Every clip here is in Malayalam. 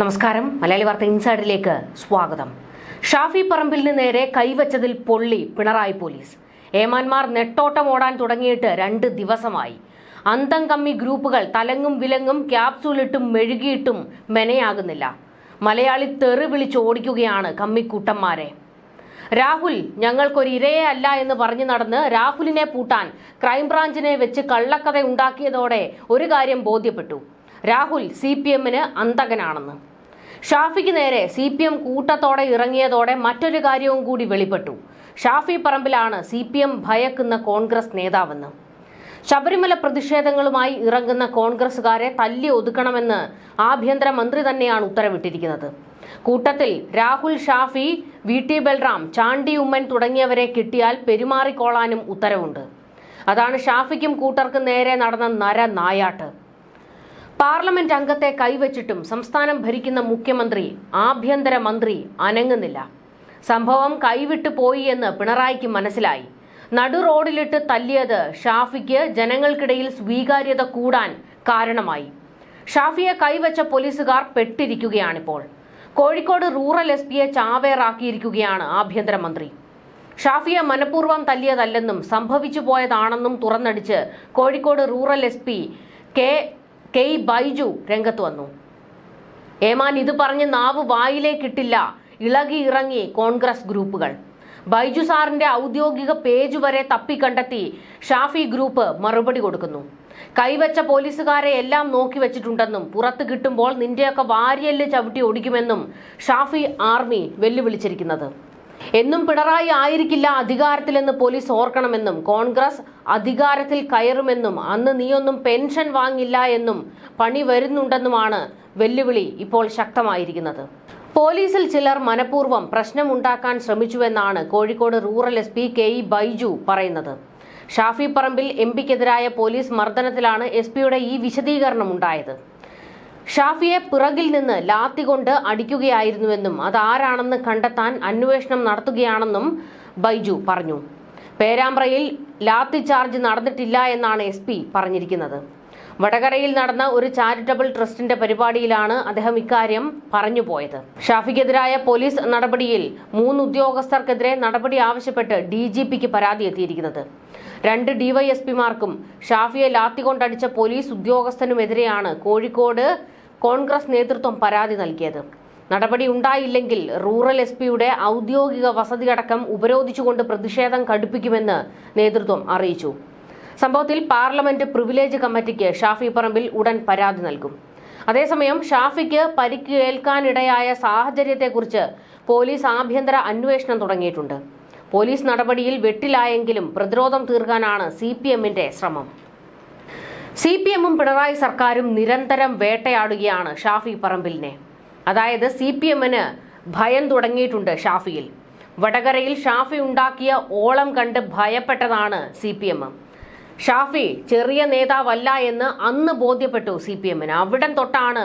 നമസ്കാരം. മലയാളി വാർത്ത ഇൻസൈഡിലേക്ക് സ്വാഗതം. ഷാഫി പറമ്പിലിന് നേരെ കൈവച്ചതിൽ പൊള്ളി പിണറായി പോലീസ്. ഏമാന്മാർ നെട്ടോട്ടം ഓടാൻ തുടങ്ങിയിട്ട് രണ്ട് ദിവസമായി. അന്തം കമ്മി ഗ്രൂപ്പുകൾ തലങ്ങും വിലങ്ങും ക്യാപ്സൂളിട്ടും മെഴുകിയിട്ടും മെനയാകുന്നില്ല. മലയാളി തെറി വിളിച്ച് ഓടിക്കുകയാണ് കമ്മിക്കൂട്ടന്മാരെ. രാഹുൽ ഞങ്ങൾക്കൊരു ഇരയെ അല്ല എന്ന് പറഞ്ഞു നടന്ന് രാഹുലിനെ പൂട്ടാൻ ക്രൈംബ്രാഞ്ചിനെ വെച്ച് കള്ളക്കഥ ഉണ്ടാക്കിയതോടെ ഒരു കാര്യം ബോധ്യപ്പെട്ടു. രാഹുൽ സി പി എമ്മിന് അന്തകനാണെന്ന് ഷാഫിക്ക് നേരെ സി പി എം കൂട്ടത്തോടെ ഇറങ്ങിയതോടെ മറ്റൊരു കാര്യവും കൂടി വെളിപ്പെട്ടു. ഷാഫി പറമ്പിലാണ് സി പി എം ഭയക്കുന്ന കോൺഗ്രസ് നേതാവെന്ന്. ശബരിമല പ്രതിഷേധങ്ങളുമായി ഇറങ്ങുന്ന കോൺഗ്രസുകാരെ തല്ലി ഒതുക്കണമെന്ന് ആഭ്യന്തരമന്ത്രി തന്നെയാണ് ഉത്തരവിട്ടിരിക്കുന്നത്. കൂട്ടത്തിൽ രാഹുൽ ഷാഫി വി ടി ബൽറാം ചാണ്ടി ഉമ്മൻ തുടങ്ങിയവരെ കിട്ടിയാൽ പെരുമാറിക്കോളാനും ഉത്തരവുണ്ട്. അതാണ് ഷാഫിക്കും കൂട്ടർക്കും നേരെ നടന്ന നര നായാട്ട് പാർലമെന്റ് അംഗത്തെ കൈവച്ചിട്ടും സംസ്ഥാനം ഭരിക്കുന്ന മുഖ്യമന്ത്രി ആഭ്യന്തര മന്ത്രി അനങ്ങുന്നില്ല. സംഭവം കൈവിട്ടു പോയി എന്ന് പിണറായിക്ക് മനസ്സിലായി. നടു റോഡിലിട്ട് തല്ലിയത് ഷാഫിക്ക് ജനങ്ങൾക്കിടയിൽ സ്വീകാര്യത കൂടാൻ കാരണമായി. ഷാഫിയെ കൈവച്ച പോലീസുകാർ പെട്ടിരിക്കുകയാണിപ്പോൾ. കോഴിക്കോട് റൂറൽ എസ് പിയെ ചാവേറാക്കിയിരിക്കുകയാണ് ആഭ്യന്തരമന്ത്രി. ഷാഫിയെ മനഃപൂർവം തല്ലിയതല്ലെന്നും സംഭവിച്ചു പോയതാണെന്നും തുറന്നടിച്ച് Kozhikode rural S P K K Baiju രംഗത്ത് വന്നു. ഏമാൻ ഇത് പറഞ്ഞ് നാവ് വായിലേക്കിട്ടില്ല. ഇളകി ഇറങ്ങി കോൺഗ്രസ് ഗ്രൂപ്പുകൾ. ബൈജു സാറിന്റെ ഔദ്യോഗിക പേജ് വരെ തപ്പിക്കണ്ടെത്തി ഷാഫി ഗ്രൂപ്പ് മറുപടി കൊടുക്കുന്നു. കൈവച്ച പോലീസുകാരെ എല്ലാം നോക്കി വെച്ചിട്ടുണ്ടെന്നും പുറത്ത് കിട്ടുമ്പോൾ നിന്റെയൊക്കെ വാരിയല്ല് ചവിട്ടി ഒടിക്കുമെന്നും ഷാഫി ആർമി വെല്ലുവിളിച്ചിരിക്കുന്നത്. എന്നും പിണറായി ആയിരിക്കില്ല അധികാരത്തിലെന്ന് പോലീസ് ഓർക്കണമെന്നും കോൺഗ്രസ് അധികാരത്തിൽ കയറുമെന്നും അന്ന് നീയൊന്നും പെൻഷൻ വാങ്ങില്ല എന്നും പണി വരുന്നുണ്ടെന്നുമാണ് വെല്ലുവിളി ഇപ്പോൾ ശക്തമായിരിക്കുന്നത്. പോലീസിൽ ചിലർ മനഃപൂർവം പ്രശ്നമുണ്ടാക്കാൻ ശ്രമിച്ചുവെന്നാണ് Kozhikode rural S P K E Baiju പറയുന്നത്. ഷാഫി പറമ്പിൽ എം പിക്കെതിരായ പോലീസ് മർദ്ദനത്തിലാണ് എസ് പിയുടെ ഈ വിശദീകരണം ഉണ്ടായത് ഷാഫിയെ പിറകിൽ നിന്ന് ലാത്തി കൊണ്ട് അടിക്കുകയായിരുന്നുവെന്നും അതാരാണെന്ന് കണ്ടെത്താൻ അന്വേഷണം നടത്തുകയാണെന്നും ബൈജു പറഞ്ഞു. പേരാമ്പ്രയിൽ ലാത്തി ചാർജ് നടന്നിട്ടില്ല എന്നാണ് എസ് പി പറഞ്ഞിരിക്കുന്നത്. വടകരയിൽ നടന്ന ഒരു ചാരിറ്റബിൾ ട്രസ്റ്റിന്റെ പരിപാടിയിലാണ് അദ്ദേഹം ഇക്കാര്യം പറഞ്ഞു പോയത്. ഷാഫിക്കെതിരായ പോലീസ് നടപടിയിൽ മൂന്ന് ഉദ്യോഗസ്ഥർക്കെതിരെ നടപടി ആവശ്യപ്പെട്ട് ഡി ജി പിക്ക് പരാതി എത്തിയിരിക്കുന്നത്. രണ്ട് ഡിവൈഎസ്പിമാർക്കും ഷാഫിയെ ലാത്തി കൊണ്ടടിച്ച പോലീസ് ഉദ്യോഗസ്ഥനുമെതിരെയാണ് കോഴിക്കോട് കോൺഗ്രസ് നേതൃത്വം പരാതി നൽകിയത്. നടപടി ഉണ്ടായില്ലെങ്കിൽ റൂറൽ എസ് പിയുടെ ഔദ്യോഗിക വസതിയടക്കം ഉപരോധിച്ചുകൊണ്ട് പ്രതിഷേധം കടുപ്പിക്കുമെന്ന് നേതൃത്വം അറിയിച്ചു. സംഭവത്തിൽ പാർലമെന്റ് പ്രിവിലേജ് കമ്മിറ്റിക്ക് ഷാഫി പറമ്പിൽ ഉടൻ പരാതി നൽകും. അതേസമയം ഷാഫിക്ക് പരിക്ക് ഏൽക്കാനിടയായ സാഹചര്യത്തെക്കുറിച്ച് പോലീസ് ആഭ്യന്തര അന്വേഷണം തുടങ്ങിയിട്ടുണ്ട്. പോലീസ് നടപടിയിൽ വെട്ടിലായെങ്കിലും പ്രതിരോധം തീർക്കാനാണ് സി ശ്രമം. സി പി എമ്മും പിണറായി സർക്കാരും നിരന്തരം വേട്ടയാടുകയാണ് ഷാഫി പറമ്പിലിനെ. അതായത് സി പി എമ്മിന് ഭയം തുടങ്ങിയിട്ടുണ്ട് ഷാഫിയിൽ. വടകരയിൽ ഷാഫി ഉണ്ടാക്കിയ ഓളം കണ്ട് ഭയപ്പെട്ടതാണ് സി പി എം ഷാഫി ചെറിയ നേതാവല്ല എന്ന് അന്ന് ബോധ്യപ്പെട്ടു സി പി എമ്മിന് അവിടം തൊട്ടാണ്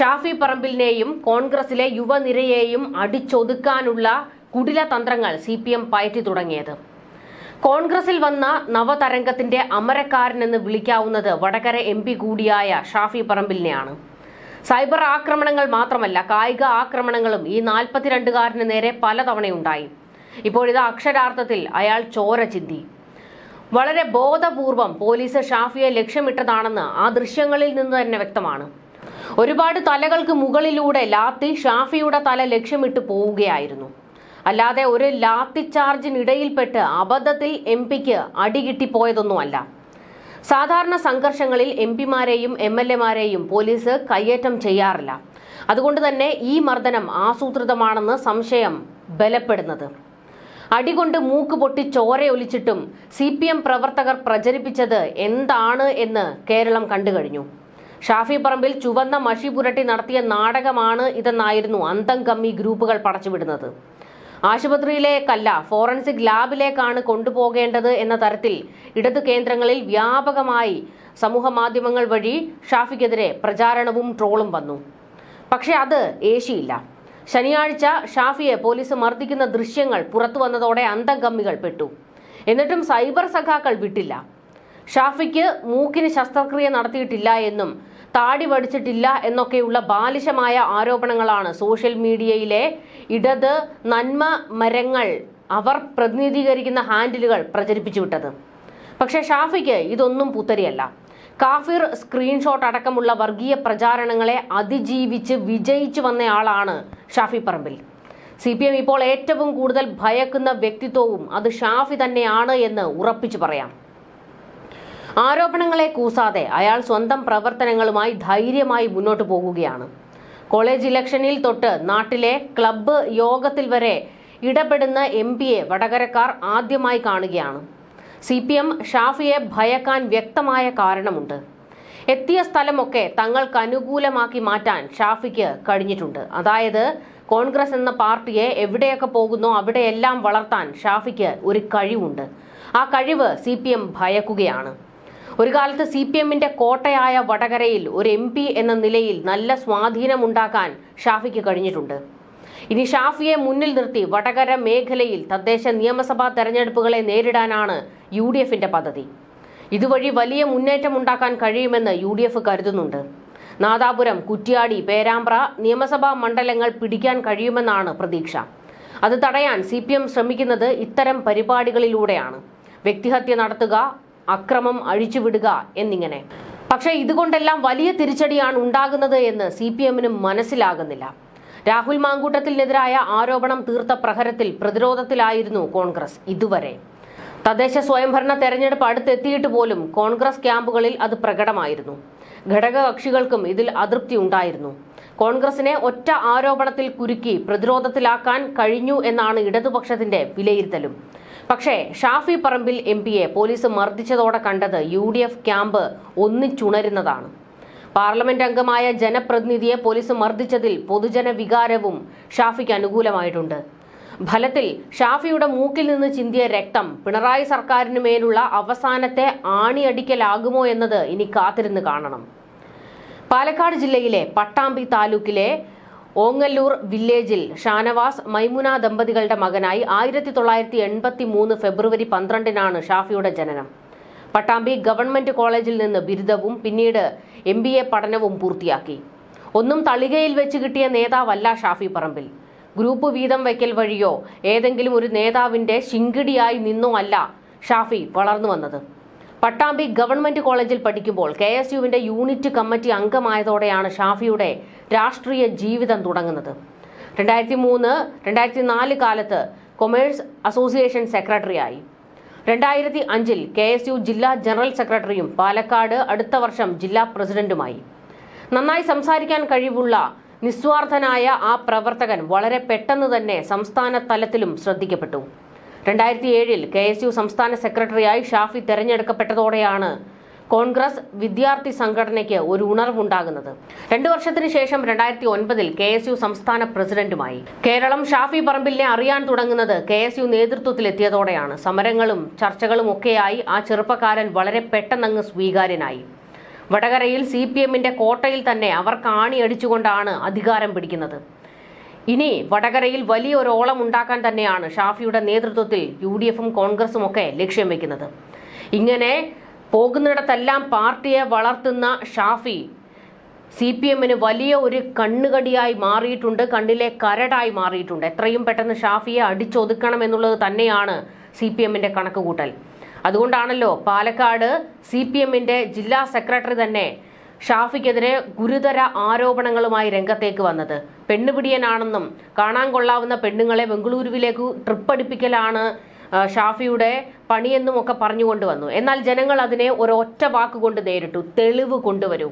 ഷാഫി പറമ്പിലിനെയും കോൺഗ്രസിലെ യുവനിരയെയും അടിച്ചൊതുക്കാനുള്ള കുടില തന്ത്രങ്ങൾ സി പി എം പയറ്റി തുടങ്ങിയത്. കോൺഗ്രസിൽ വന്ന നവതരംഗത്തിന്റെ അമരക്കാരനെന്ന് വിളിക്കാവുന്നത് വടകര എം പി കൂടിയായ ഷാഫി പറമ്പിലിനെയാണ്. സൈബർ ആക്രമണങ്ങൾ മാത്രമല്ല കായിക ആക്രമണങ്ങളും ഈ നാൽപ്പത്തിരണ്ടുകാരന് നേരെ പലതവണയുണ്ടായി. ഇപ്പോഴിത് അക്ഷരാർത്ഥത്തിൽ അയാൾ ചോര ചിന്തി. വളരെ ബോധപൂർവം പോലീസ് ഷാഫിയെ ലക്ഷ്യമിട്ടതാണെന്ന് ആ ദൃശ്യങ്ങളിൽ നിന്ന് തന്നെ വ്യക്തമാണ്. ഒരുപാട് തലകൾക്ക് മുകളിലൂടെ ലാത്തി ഷാഫിയുടെ തല ലക്ഷ്യമിട്ട് പോവുകയായിരുന്നു. അല്ലാതെ ഒരു ലാത്തി ചാർജിനിടയിൽപ്പെട്ട് അബദ്ധത്തിൽ എം പിക്ക് അടികിട്ടിപ്പോയതൊന്നുമല്ല സാധാരണ സംഘർഷങ്ങളിൽ എം പിമാരെയും എം എൽ എമാരെയും പോലീസ് കയ്യേറ്റം ചെയ്യാറില്ല. അതുകൊണ്ട് തന്നെ ഈ മർദ്ദനം ആസൂത്രിതമാണെന്ന് സംശയം ബലപ്പെടുന്നത്. അടികൊണ്ട് മൂക്ക് പൊട്ടി ചോരയൊലിച്ചിട്ടും സി പി എം പ്രവർത്തകർ പ്രചരിപ്പിച്ചത് എന്താണ് എന്ന് കേരളം കണ്ടുകഴിഞ്ഞു. ഷാഫി പറമ്പിൽ ചുവന്ന മഷി പുരട്ടി നടത്തിയ നാടകമാണ് ഇതെന്നായിരുന്നു അന്തം കമ്മി ഗ്രൂപ്പുകൾ പടച്ചുവിടുന്നത്. ആശുപത്രിയിലേക്കല്ല ഫോറൻസിക് ലാബിലേക്കാണ് കൊണ്ടുപോകേണ്ടത് എന്ന തരത്തിൽ ഇടത് കേന്ദ്രങ്ങളിൽ വ്യാപകമായി സമൂഹ മാധ്യമങ്ങൾ വഴി ഷാഫിക്കെതിരെ പ്രചാരണവും ട്രോളും വന്നു. പക്ഷെ അത് ഏശിയില്ല. ശനിയാഴ്ച ഷാഫിയെ പോലീസ് മർദ്ദിക്കുന്ന ദൃശ്യങ്ങൾ പുറത്തു വന്നതോടെ അന്തംഗമ്മികൾ പെട്ടു. എന്നിട്ടും സൈബർ സഖാക്കൾ വിട്ടില്ല. ഷാഫിക്ക് മൂക്കിന് ശസ്ത്രക്രിയ നടത്തിയിട്ടില്ല എന്നും താടി വടിച്ചിട്ടില്ല എന്നൊക്കെയുള്ള ബാലിശമായ ആരോപണങ്ങളാണ് സോഷ്യൽ മീഡിയയിലെ ഇടത് നന്മ മരങ്ങൾ അവർ പ്രതിനിധീകരിക്കുന്ന ഹാൻഡിലുകൾ പ്രചരിപ്പിച്ചു വിട്ടത്. പക്ഷേ ഷാഫിക്ക് ഇതൊന്നും പുത്തരിയല്ല. കാഫിർ സ്ക്രീൻഷോട്ട് അടക്കമുള്ള വർഗീയ പ്രചാരണങ്ങളെ അതിജീവിച്ച് വിജയിച്ചു വന്നയാളാണ് Shafi Parambil. C P M ഇപ്പോൾ ഏറ്റവും കൂടുതൽ ഭയക്കുന്ന വ്യക്തിത്വവും അത് ഷാഫി തന്നെയാണ് എന്ന് ഉറപ്പിച്ചു പറയാം. ആരോപണങ്ങളെ കൂസാതെ അയാൾ സ്വന്തം പ്രവർത്തനങ്ങളുമായി ധൈര്യമായി മുന്നോട്ട് പോകുകയാണ്. കോളേജ് ഇലക്ഷനിൽ തൊട്ട് നാട്ടിലെ ക്ലബ്ബ് യോഗത്തിൽ വരെ ഇടപെടുന്ന എം പിയെ വടകരക്കാർ ആദ്യമായി കാണുകയാണ്. സി പി എം ഷാഫിയെ ഭയക്കാൻ വ്യക്തമായ കാരണമുണ്ട്. എത്തിയ സ്ഥലമൊക്കെ തങ്ങൾക്ക് അനുകൂലമാക്കി മാറ്റാൻ ഷാഫിക്ക് കഴിഞ്ഞിട്ടുണ്ട്. അതായത് കോൺഗ്രസ് എന്ന പാർട്ടിയെ എവിടെയൊക്കെ പോകുന്നോ അവിടെയെല്ലാം വളർത്താൻ ഷാഫിക്ക് ഒരു കഴിവുണ്ട്. ആ കഴിവ് സി പി എം ഭയക്കുകയാണ്. ഒരു കാലത്ത് സി പി എമ്മിന്റെ കോട്ടയായ വടകരയിൽ ഒരു എം പി എന്ന നിലയിൽ നല്ല സ്വാധീനമുണ്ടാക്കാൻ ഷാഫിക്ക് കഴിഞ്ഞിട്ടുണ്ട്. ഇനി ഷാഫിയെ മുന്നിൽ നിർത്തി വടകര മേഖലയിൽ തദ്ദേശ നിയമസഭാ തെരഞ്ഞെടുപ്പുകളെ നേരിടാനാണ് യു ഡി എഫിന്റെ പദ്ധതി. ഇതുവഴി വലിയ മുന്നേറ്റം ഉണ്ടാക്കാൻ കഴിയുമെന്ന് യു ഡി എഫ് കരുതുന്നുണ്ട്. നാദാപുരം കുറ്റ്യാടി പേരാമ്പ്ര നിയമസഭാ മണ്ഡലങ്ങൾ പിടിക്കാൻ കഴിയുമെന്നാണ് പ്രതീക്ഷ. അത് തടയാൻ സി പി എം ശ്രമിക്കുന്നത് ഇത്തരം പരിപാടികളിലൂടെയാണ്. വ്യക്തിഹത്യ നടത്തുക അക്രമം അഴിച്ചുവിടുക എന്നിങ്ങനെ. പക്ഷേ ഇതുകൊണ്ടെല്ലാം വലിയ തിരിച്ചടിയാണ് ഉണ്ടാകുന്നത് എന്ന് സി പി എമ്മിനും മനസ്സിലാകുന്നില്ല. രാഹുൽ മാങ്കൂട്ടത്തിനെതിരായ ആരോപണം തീർത്ത പ്രഹരത്തിൽ പ്രതിരോധത്തിലായിരുന്നു കോൺഗ്രസ് ഇതുവരെ. തദ്ദേശ സ്വയംഭരണ തെരഞ്ഞെടുപ്പ് അടുത്തെത്തിയിട്ട് പോലും കോൺഗ്രസ് ക്യാമ്പുകളിൽ അത് പ്രകടമായിരുന്നു. ഘടകകക്ഷികൾക്കും ഇതിൽ അതൃപ്തി ഉണ്ടായിരുന്നു. കോൺഗ്രസിനെ ഒറ്റ ആരോപണത്തിൽ കുരുക്കി പ്രതിരോധത്തിലാക്കാൻ കഴിഞ്ഞു എന്നാണ് ഇടതുപക്ഷത്തിന്റെ വിലയിരുത്തലും. പക്ഷേ ഷാഫി പറമ്പിൽ എം പിയെ പോലീസ് മർദ്ദിച്ചതോടെ കണ്ടത് യു ഡി എഫ് ക്യാമ്പ് ഒന്നിച്ചുണരുന്നതാണ്. പാർലമെന്റ് അംഗമായ ജനപ്രതിനിധിയെ പോലീസ് മർദ്ദിച്ചതിൽ പൊതുജന വികാരവും ഷാഫിക്ക് അനുകൂലമായിട്ടുണ്ട്. ഫലത്തിൽ ഷാഫിയുടെ മൂക്കിൽ നിന്ന് ചിന്തിയ രക്തം പിണറായി സർക്കാരിന് മേലുള്ള അവസാനത്തെ ആണിയടിക്കലാകുമോ എന്നത് ഇനി കാത്തിരുന്ന് കാണണം. പാലക്കാട് ജില്ലയിലെ പട്ടാമ്പി താലൂക്കിലെ ഓങ്ങല്ലൂർ വില്ലേജിൽ ഷാനവാസ് മൈമുന ദമ്പതികളുടെ മകനായി ആയിരത്തി തൊള്ളായിരത്തി എൺപത്തി മൂന്ന് ഫെബ്രുവരി പന്ത്രണ്ടിനാണ് ഷാഫിയുടെ ജനനം. പട്ടാമ്പി ഗവൺമെന്റ് കോളേജിൽ നിന്ന് ബിരുദവും പിന്നീട് എം ബി എ പഠനവും പൂർത്തിയാക്കി. ഒന്നും തളികയിൽ വെച്ച് കിട്ടിയ നേതാവല്ല ഷാഫി പറമ്പിൽ. ഗ്രൂപ്പ് വീതം വയ്ക്കൽ വഴിയോ ഏതെങ്കിലും ഒരു നേതാവിന്റെ ശിങ്കിടിയായി നിന്നോ അല്ല ഷാഫി വളർന്നു വന്നത്. പട്ടാമ്പി ഗവൺമെന്റ് കോളേജിൽ പഠിക്കുമ്പോൾ കെ എസ് യുവിന്റെ യൂണിറ്റ് കമ്മിറ്റി അംഗമായതോടെയാണ് ഷാഫിയുടെ രാഷ്ട്രീയ ജീവിതം തുടങ്ങുന്നത്. രണ്ടായിരത്തി മൂന്ന് രണ്ടായിരത്തി നാല് കാലത്ത് കൊമേഴ്സ് അസോസിയേഷൻ സെക്രട്ടറിയായി. രണ്ടായിരത്തി അഞ്ചിൽ കെ എസ് യു ജില്ലാ ജനറൽ സെക്രട്ടറിയും പാലക്കാട് അടുത്ത വർഷം ജില്ലാ പ്രസിഡന്റുമായി. നന്നായി സംസാരിക്കാൻ കഴിവുള്ള നിസ്വാർത്ഥനായ ആ പ്രവർത്തകൻ വളരെ പെട്ടെന്ന് തന്നെ സംസ്ഥാന തലത്തിലും ശ്രദ്ധിക്കപ്പെട്ടു. രണ്ടായിരത്തി ഏഴിൽ കെ എസ് യു സംസ്ഥാന സെക്രട്ടറിയായി ഷാഫി തെരഞ്ഞെടുക്കപ്പെട്ടതോടെയാണ് കോൺഗ്രസ് വിദ്യാർത്ഥി സംഘടനയ്ക്ക് ഒരു ഉണർവുണ്ടാകുന്നത്. രണ്ടു വർഷത്തിന് ശേഷം രണ്ടായിരത്തി ഒൻപതിൽ കെ എസ് യു സംസ്ഥാന പ്രസിഡന്റുമായി. കേരളം ഷാഫി പറമ്പിലിനെ അറിയാൻ തുടങ്ങുന്നത് കെ എസ് യു നേതൃത്വത്തിലെത്തിയതോടെയാണ്. സമരങ്ങളും ചർച്ചകളും ഒക്കെയായി ആ ചെറുപ്പക്കാരൻ വളരെ പെട്ടെന്നങ്ങ് സ്വീകാര്യനായി. വടകരയിൽ സി പി എമ്മിന്റെ കോട്ടയിൽ തന്നെ അവർ കാണിയടിച്ചുകൊണ്ടാണ് അധികാരം പിടിക്കുന്നത്. ഇനി വടകരയിൽ വലിയൊരു ഓളം ഉണ്ടാക്കാൻ തന്നെയാണ് ഷാഫിയുടെ നേതൃത്വത്തിൽ യു ഡി എഫും കോൺഗ്രസും ഒക്കെ ലക്ഷ്യം വെക്കുന്നത്. ഇങ്ങനെ പോകുന്നിടത്തെല്ലാം പാർട്ടിയെ വളർത്തുന്ന ഷാഫി സി പി എമ്മിന് വലിയ ഒരു കണ്ണുകടിയായി മാറിയിട്ടുണ്ട് കണ്ണിലെ കരടായി മാറിയിട്ടുണ്ട്. എത്രയും പെട്ടെന്ന് ഷാഫിയെ അടിച്ചൊതുക്കണം എന്നുള്ളത് തന്നെയാണ് സി പി എമ്മിന്റെ കണക്കുകൂട്ടൽ. അതുകൊണ്ടാണല്ലോ പാലക്കാട് സി പി എമ്മിന്റെ ജില്ലാ സെക്രട്ടറി തന്നെ ഷാഫിക്കെതിരെ ഗുരുതര ആരോപണങ്ങളുമായി രംഗത്തേക്ക് വന്നത്. പെണ്ണുപിടിയനാണെന്നും കാണാൻ കൊള്ളാവുന്ന പെണ്ണുങ്ങളെ ബംഗളൂരുവിലേക്ക് ട്രിപ്പടിപ്പിക്കലാണ് ഷാഫിയുടെ പണിയെന്നും ഒക്കെ പറഞ്ഞുകൊണ്ട് വന്നു. എന്നാൽ ജനങ്ങൾ അതിനെ ഒരൊറ്റ വാക്കുകൊണ്ട് നേരിട്ടു തെളിവ് കൊണ്ടുവരൂ.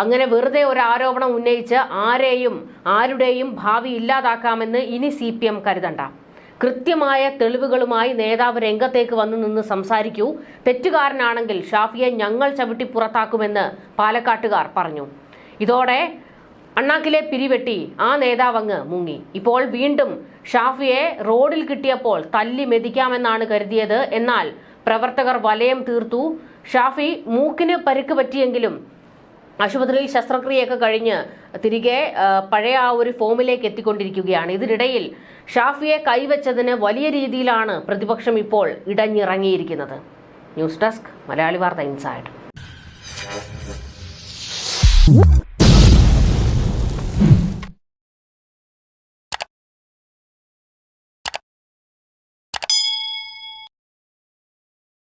അങ്ങനെ വെറുതെ ഒരു ആരോപണം ഉന്നയിച്ച് ആരെയും ആരുടെയും ഭാവി ഇല്ലാതാക്കാമെന്ന് ഇനി സി കരുതണ്ട. കൃത്യമായ തെളിവുകളുമായി നേതാവ് രംഗത്തേക്ക് വന്നു നിന്ന് സംസാരിക്കൂ. തെറ്റുകാരനാണെങ്കിൽ ഷാഫിയെ ഞങ്ങൾ ചവിട്ടി പുറത്താക്കുമെന്ന് പാലക്കാട്ടുകാർ പറഞ്ഞു. ഇതോടെ അണ്ണാക്കിലെ പിരിവെട്ടി ആ നേതാവങ്ങ് മുങ്ങി. ഇപ്പോൾ വീണ്ടും ഷാഫിയെ റോഡിൽ കിട്ടിയപ്പോൾ തല്ലി മെതിക്കാമെന്നാണ് കരുതിയത്. എന്നാൽ പ്രവർത്തകർ വലയം തീർത്തു. ഷാഫി മൂക്കിന് പരിക്ക് പറ്റിയെങ്കിലും ആശുപത്രിയിൽ ശസ്ത്രക്രിയയൊക്കെ കഴിഞ്ഞ് തിരികെ പഴയ ആ ഒരു ഫോമിലേക്ക് എത്തിക്കൊണ്ടിരിക്കുകയാണ്. ഇതിനിടയിൽ ഷാഫിയെ കൈവച്ചതിന് വലിയ രീതിയിലാണ് പ്രതിപക്ഷം ഇപ്പോൾ ഇടഞ്ഞിറങ്ങിയിരിക്കുന്നത്. ന്യൂസ് ഡെസ്ക് മലയാളി വാർത്ത ഇൻസൈഡ്.